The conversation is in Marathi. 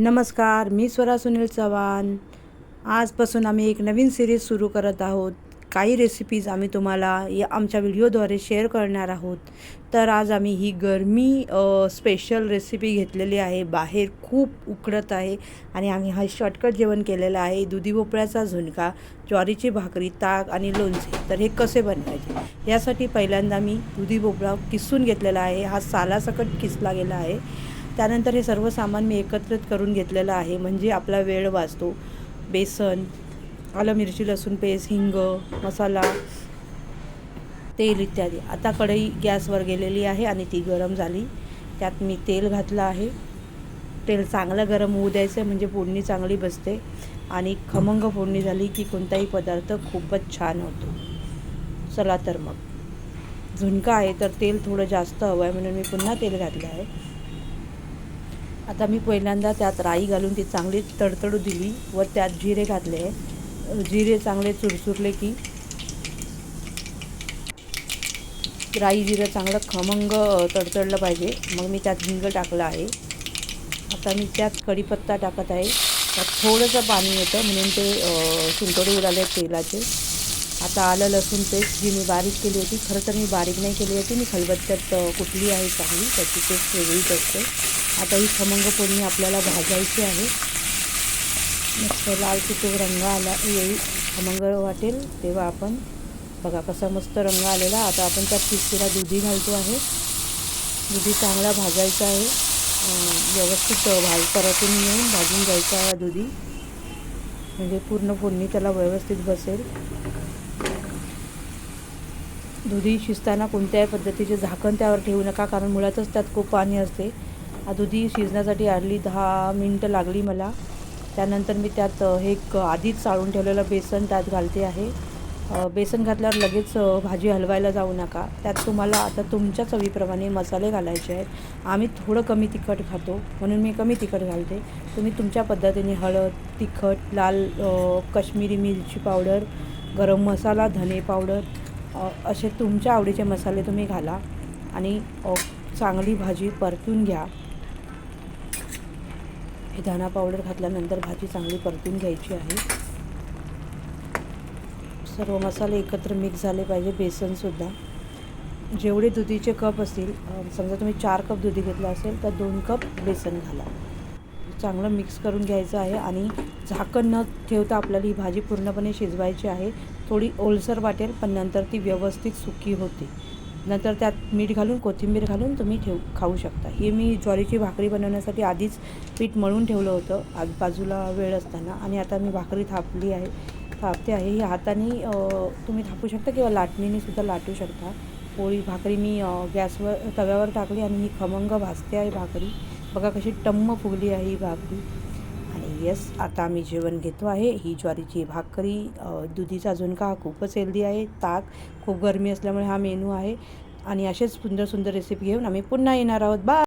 नमस्कार मी स्वरा सुनील चव्हाण. आजपासून आम्ही एक नवीन सिरीज सुरू करत आहोत. काही रेसिपीज आम्ही तुम्हाला या आमच्या व्हिडिओद्वारे शेअर करणार आहोत. तर आज आम्ही ही गरमी स्पेशल रेसिपी घेतलेली आहे. बाहेर खूप उकडत आहे आणि आम्ही हा शॉर्टकट जेवण केलेलं आहे. दुधी भोपळ्याचा झुणका ज्वारीची भाकरी ताक आणि लोणचे. तर हे कसे बनवायचे? यासाठी पहिल्यांदा मी दुधी भोपळा किसून घेतलेला आहे. हा सालासकट किसला गेला आहे. त्यानंतर हे सर्व सामान मी एकत्रित करून घेतलेलं आहे. म्हणजे आपला वेळ वाचतो. बेसन आलं मिरची लसूण पेस्ट हिंग मसाला तेल इत्यादी. आता कढई गॅसवर गेलेली आहे आणि ती गरम झाली. त्यात मी तेल घातलं आहे. तेल चांगलं गरम होऊ द्यायचं म्हणजे फोडणी चांगली बसते. आणि खमंग फोडणी झाली की कोणताही पदार्थ खूपच छान होतो. चला तर मग. झुणका आहे तर तेल थोडं जास्त हवं आहे म्हणून मी पुन्हा तेल घातलं आहे. आता मी पहिल्यांदा त्यात राई घालून ती चांगली तडतडू दिली व त्यात जिरे घातले. जिरे चांगले चुरचुरले की राई जिरं चांगलं खमंग तडतडलं पाहिजे. मग मी त्यात हिंग टाकलं आहे. आता मी त्यात कढीपत्ता टाकत आहे. त्यात थोडंसं पाणी येतं म्हणून ते शिंतोडे उडाले तेलाचे. आता आलं लसूण पेस्ट जी मी बारीक केली होती. खरं तर मी बारीक नाही केली होती. मी खलबत्त्यात कुठली आहे चांगली त्याची पेस्ट वेगळीच असते. आता ही खमंग फोडणी आपल्याला भाजायची आहे. मस्त लाल तिथून रंग आला येईल. खमंग वाटेल तेव्हा आपण बघा कसा मस्त रंग आलेला. आता आपण त्यात किसलेला दुधी घालतो आहे. दुधी चांगला भाजायचा आहे. व्यवस्थित भाज परतून घेऊन भाजून घ्यायचा आहे दुधी. म्हणजे पूर्ण फोडणी त्याला व्यवस्थित बसेल. दुधी शिजताना कोणत्याही पद्धतीचे झाकण त्यावर ठेवू नका कारण मुळातच त्यात खूप पाणी असते. दुधी शिजण्यासाठी आणली दहा मिनटं लागली मला. त्यानंतर मी त्यात हे आधीच चाळून ठेवलेलं बेसन त्यात घालते आहे. बेसन घातल्यावर लगेच भाजी हलवायला जाऊ नका. त्यात तुम्हाला आता तुमच्या चवीप्रमाणे मसाले घालायचे आहेत. आम्ही थोडं कमी तिखट खातो म्हणून मी कमी तिखट घालते. तुम्ही तुमच्या पद्धतीने हळद तिखट लाल कश्मीरी मिरची पावडर गरम मसाला धने पावडर असे तुमच्या आवडीचे मसाले तुम्ही घाला आणि चांगली भाजी परतून घ्या. हे धना पावडर घातल्यानंतर भाजी चांगली परतून घ्यायची आहे. सर्व मसाले एकत्र मिक्स झाले पाहिजे बेसनसुद्धा जेवढे दुधीचे कप असतील समजा तुम्ही चार कप दुधी घेतला असेल तर दोन कप बेसन घाला. चांगलं मिक्स करून घ्यायचं आहे आणि झाकण न ठेवता आपल्याला ही भाजी पूर्णपणे शिजवायची आहे. थोडी ओलसर वाटेल पण नंतर ती व्यवस्थित सुकी होते. नंतर त्यात मीठ घालून कोथिंबीर घालून तुम्ही ठेव खाऊ शकता. हे मी ज्वारीची भाकरी बनवण्यासाठी आधीच पीठ मळून ठेवलं होतं. आज बाजूला वेळ असताना आणि आता मी भाकरी थापली आहे थापते आहे. ही हाताने तुम्ही थापू शकता किंवा लाटणीने सुद्धा लाटू शकता. पोळी भाकरी मी गॅसवर तव्यावर टाकली आणि ही खमंग भाजते आहे भाकरी. बघा कशी टम्म फुगली आहे ही भाकरी. आणि येस आता मी जेवण घेतो आहे. ही ज्वारीची भाकरी दुधीचा झुणका हा खूपच हेल्दी आहे. ताक खूप गरमी असल्यामुळे हा मेनू आहे. आणि असेच सुंदर सुंदर रेसिपी घेऊन आम्ही पुन्हा येणार आहोत. बा